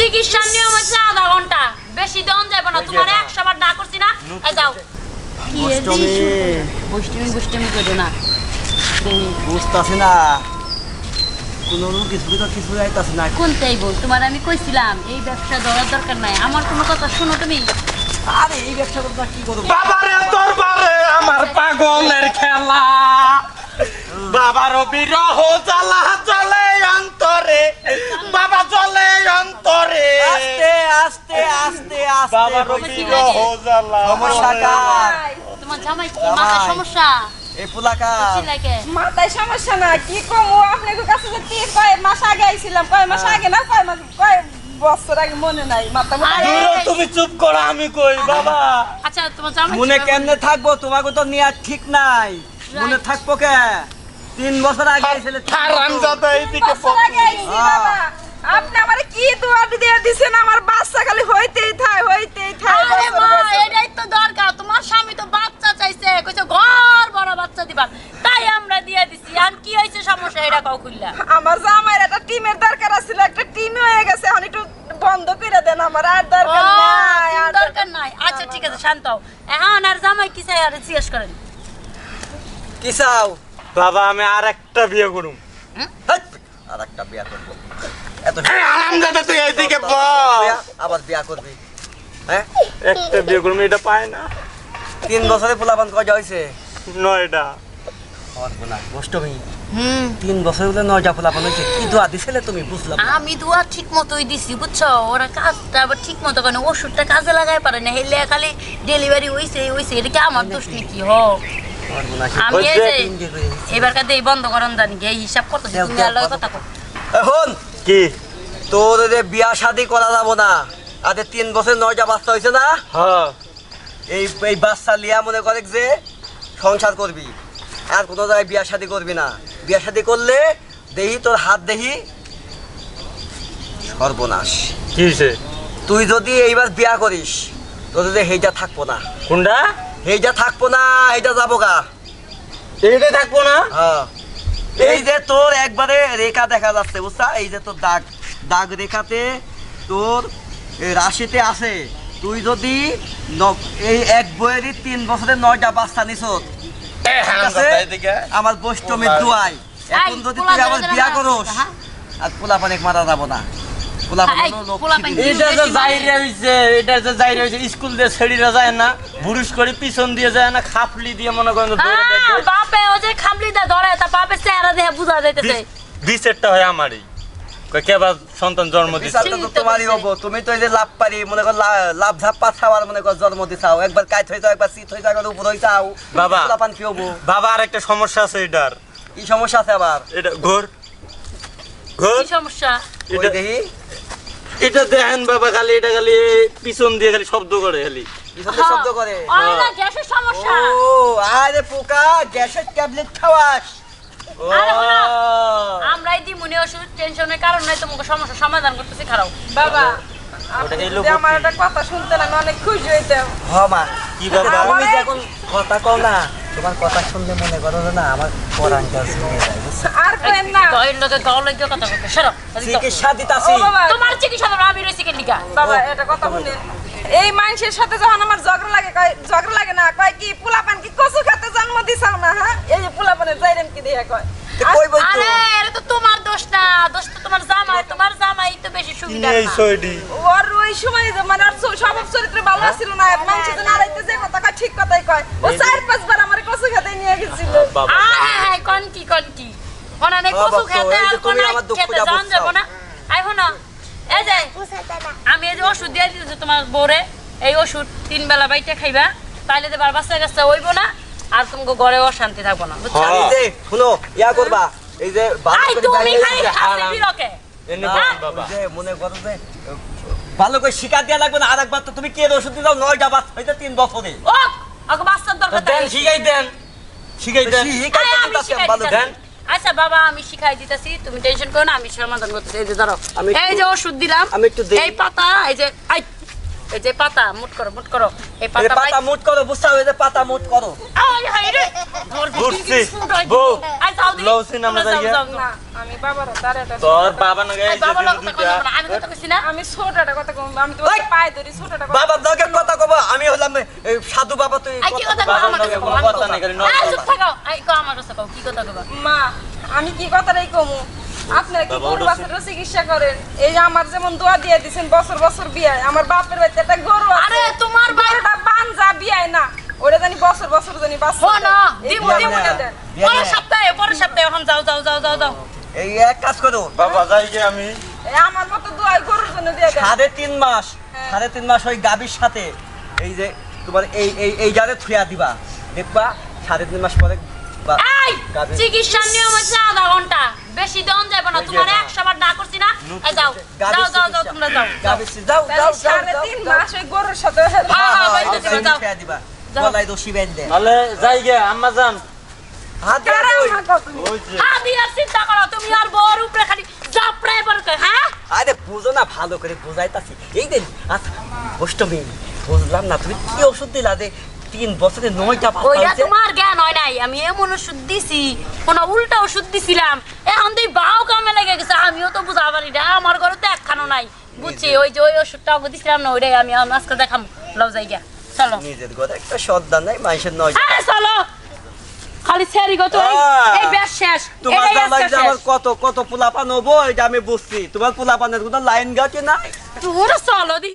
চিকিৎসার নিয়ম হচ্ছে আধা ঘণ্টা। বেশি দন যাবে না তোমার একশো বার না করছি না এই যাও বুষ্টিমি বুষ্টিমি করো না। বুঝতাছি না। কোনো কিছু তো কিছু যাইতাছে না। কোনটাই বল? তোমার আমি কইছিলাম এই ব্যবসা ধরার দরকার নাই। আমার কোনো কথা শুনো তুমি? আরে এই ব্যবসা করতে কি করব? বাবারে দরবারে আমার পাগলের খেলা। বাবার বিরহ জ্বালা চলে অন্তরে বাবা চলে অন্তরে। আস্তে আস্তে আস্তে আস্তে। সমস্যা কার? তোমার জামাই কি? জামাই। সমস্যা? এই পুলাকার মাথায় সমস্যা না কি কম? ও আপনার কাছে যে তি- কয় মাস আগে আইছিলাম। কয় মাস আগে না? কয় মাস কয় বছর আগে মনে নাই। মাথা তুমি চুপ করো আমি কই বাবা? আচ্ছা তোমার জামাই মনে কেমনে থাকব? তোমাকে তো নিয়ে ঠিক নাই। মনে থাকব কে? তিন বছর আগে ছেলে এইদিকে আইছি হ্যাঁ। বাবা আপনি আমার কি দোয়া দিয়ে দিছেন? আমার বাচ্চা খালি হইতেই থাই হইতেই থাই আরে মা এটাই তো দরকার। তোমার স্বামী তো বাচ্চা চাইছে কইছে ঘর বড় বাচ্চা দিবা। তাই আমরা দিয়ে দিছি। আর কি হয়েছে সমস্যা এটা কাউ খুললা। আমার জামাইয়ের একটা টিমের দরকার আছিল একটা টিম হয়ে গেছে। এখন একটু বন্ধ করে দেন আমার আর দরকার নাই আর দরকার নাই। আচ্ছা ঠিক আছে শান্ত হও। এখন আর জামাই কি চাই আর জিজ্ঞেস করেন? কি চাও? বাবা আমি আর একটা বিয়ে করুম। হেৎ, আর একটা বিয়া করব। এত তুই এইদিকে বল আবার বিয়া করবি। হ্যাঁ? একটা বিয়ে করুম এটা পায় না। তিন বছরে পোলাপান কয়টা হয়েছে নয়টা। তিন বছর হলে নয়টা পোলাপান হয়েছে কি দোয়া দিছিলে তুমি বুঝলাম আমি দোয়া ঠিক মতোই দিছি বুঝছ? ওরা কাজটা আবার ঠিক মতো কেন ওষুধটা কাজে লাগাই পারে না। হেলে খালি ডেলিভারি হইছে হইছে এটা কি আমার দোষ নাকি হ। সর্বনাশী। আমি এই যে তিন দিয়ে করে দিয়েছি। এবার কাছে এই বন্ধ করেন জানি এই হিসাব করতেছি তুমি দেও, আল্লাহর কথা কও। এখন কি? তোর যে বিয়া শাদি করা যাব না তিন বছর নয়টা বাচ্চা হয়েছে না? হ্যাঁ। এই এই বাচ্চা লিয়া মনে করে যে সংসার করবি আর কোনো জায়গায় বিয়া শাদি করবি না। বিয়া শাদি করলে দেহি তোর হাত দেহি সর্বনাশ। কি তুই যদি এইবার বিয়া করিস তোর যদি হেইটা থাকব না। কোনটা? হেইটা থাকব না এইটা যাব গা। এইটা থাকব না? হ্যাঁ। এই যে তোর একবারে রেখা দেখা যাচ্ছে বুঝছা? এই যে তোর দাগ দাগ রেখাতে তোর রাশিতে আছে। তুই যদি ন- এই এক বইয়েরই তিন বছরের নয়টা বাচ্চা? যাতে আমার বৈষ্টমীর দুয়াই এখন যদি তুই আবার বিয়া করস আর পোলা পানিক মারা যাব না। এটা যে যাইরে হইছে এটা যে যাইরে হইছে স্কুল দিয়ে ছেড়িরা যায় না করে পিছন দিয়ে যায় না খাপলি দিয়ে মনে করেন দেয়, বাপে ও যে খামলি দা ধরে তা বাপের চেহারা দেখে বুঝা যাইতেছে। বিশ- হয় আমারই। সন্তান জন্ম তো তোমারই হব তুমি তো এই যে লাভ পারি মনে কর লা- লাভ ঝাপ্পা ছাওয়ার মনে কর জন্ম দিছাও। একবার কাইত হয়ে যাও একবার শীত হয়ে যাও উপর হয়ে যাও বাবা। কি হব? বাবা আর একটা সমস্যা আছে এটার। কি সমস্যা আছে আবার? এটা ঘোর। ঘোর? কি সমস্যা? এটা এটা দেখেন বাবা খালি এটা খালি পিছন দিয়ে খালি শব্দ করে খালি। শব্দ করে? গ্যাসের সমস্যা। ও আরে পোকা গ্যাসের ট্যাবলেট খাওয়াস। আমরাই দি মনে ওষুধ টেনশনের কারণ নাই তোমাকে সমস্যা সমাধান করতেছি খারাপ বাবা আমার একটা কথা শুনতেন আমি অনেক খুশি হইতাম। হ মা কি বাবা তুমি এখন কথা কও না। তোমার কথা শুনলে মনে করো না আমার পরাঙ্কা শুনে যায় আর কেন না। গয়ের লোকে গাও লাগিয়ে কথা বলতে সরো। চিকিৎসা দিতাছি। তোমার চিকিৎসা দেবো আমি রয়েছি কেনিকা বাবা এটা কথা শুনেন এই মানুষের সাথে যখন আমার ঝগড়া লাগে কয় ঝগড়া লাগে না কয় কি পোলাপান কি কচু খেতে জন্ম দিছাও না হ্যাঁ? এই যে পোলাপানের যাইরেন কি দিয়ে কয়? তো আরে এটা তো তোমার দোষ না দোষ তো তোমার জামাই তোমার জামাই তো বেশি সুবিধা এই ওর ওই সময় মানে ওর স- স্বভাব চরিত্র ভালো ছিল না মানুষ যে নাড়াইতে যে কথা কয় ঠিক কথাই কয়। ও চার পাঁচবার আমার কচু খেতে নিয়ে গেছিল বাবা। আয় কোন কি কোন কি? কোনা কচু খেতে আর তুমি কোনা আমার দুঃখটা খেতে জান যাব না? আই না এই যে আমি এই যে ওষুধ দিয়ে দিতেছি তোমার বউরে এই ওষুধ তিন বেলা খাইবা তাইলে তো বাচ্চা হইব না আর তোমাকে ঘরে অশান্তি থাকব না বুঝছ? এই যে শুনো ইয়া করবা এই যে ভালো করে তুমি বিরকে। হ্যাঁ? যে মনে ভালো করে শিকার দেওয়া লাগবে না আর একবার তো তুমি কে ওষুধ দিলাও নয়টা বাচ্চা হইতে তিন বছরে। ও আগে বাচ্চার দরকার দেন শিখাই দেন। শিখাই দেন। শিখাই দেন আমি শিখাই ভালো। দেন। আচ্ছা বাবা আমি শিখাই দিতেছি। তুমি টেনশন করো না আমি সমাধান করতেছি। এই যে ধরো আমি একটু- এই যে ওষুধ দিলাম। আমি একটু এই পাতা এই যে আই এই যে পাতা মুট করো মুট করো। এই পাতা পাতা মুট করো বুঝছ এই যে পাতা মুট করো। আয় হায় রে! বউ, লউছি না আমরা যাইয়া? না আমি বাবার তার এটা তোর বাবা না এই বাবা লোক কথা আমি কথা কইছি না। আমি ছোটটা কথা কম আমি পায়ে ধরি ছোটটা কথা বাবার দরকার কথা কব আমি হলাম সাধু বাবা তুই কি কথা কথা। নাই, চুপ থাকো আই কও আমার কাছে কও কি কথা কইবা মা আমি কি কথাটাই কমু? আপনারা কি গরু বাছুরের চিকিৎসা করেন? এই যে আমার যেমন দোয়া দিয়ে দিছেন বছর বছর বিয়ায় আমার বাপের বাড়িতে একটা গরু আরে তোমার বানজা বিয়ায় না। ওটা জানি বছর বছর জানি হো না, বিয়ায় দিমু। না। দেন। পরের সপ্তাহে পরের সপ্তাহে এখন যাও যাও যাও যাও যাও। এই এক কাজ করো। বাবা যাই গে আমি এই আমার মতো দোয়াই গরুর জন্য দিয়ে দেন। সাড়ে তিন মাস হ্যাঁ। সাড়ে তিন মাস ওই গাভীর সাথে এই যে তোমার এই এই এই জারে থুয়া দিবা। দেখবা সাড়ে তিন মাস পরে বা- এই নিয়ম হচ্ছে আধা ঘণ্টা। বেশি দন যাবে না তোমার একশো বার না করছি না। এই যাও যাও যাও যাও তোমরা যাও যাও। যাও যাও সাড়ে তিন মাস ওই গরুর সাথে হ্যাঁ, হ্যাঁ, হ্যাঁ, দিবা, যাও। থুয়া দিবা। যাও। গলায় রশি বেঁধে। নালে যাই গে আম্মা যান। হাত দিয়ে কারা ওই- আমার কথা ওই যে। আদি আর চিন্তা করো তুমি আর বড় উপরে খালি জাপড়াই হ্যাঁ? আরে বুঝো না ভালো করে বুঝাইতাছি। এই দিন আচ্ছা অষ্টমী বুঝলাম না তুমি কি ওষুধ দিলা যে তিন বছরে নয়টা ওইটা তোমার জ্ঞান হয় নাই। আমি এমন ওষুধ দিছি কোন উল্টা ওষুধ দিছিলাম। এখন তুই বাও কামে লেগে গেছে আমিও তো বুঝা পারি না আমার ঘরে তো একখানো নাই। বুঝছি ওই যে ওই ওষুধটা ওকে দিছিলাম না ওইটাই আমি আজকে দেখাম। লও যাই গিয়া চলো। নিজের ঘরে একটা সর্দার নাই মানুষের নয় আরে চলো। খালি ছেড়ি গো তুই এই ব্যাস শেষ তোমার জামাই আমার কত কত পোলাপান হব এটা আমি বুঝছি। তোমার পোলাপানের কোনো লাইন গাছে নাই? তোর চলো দি।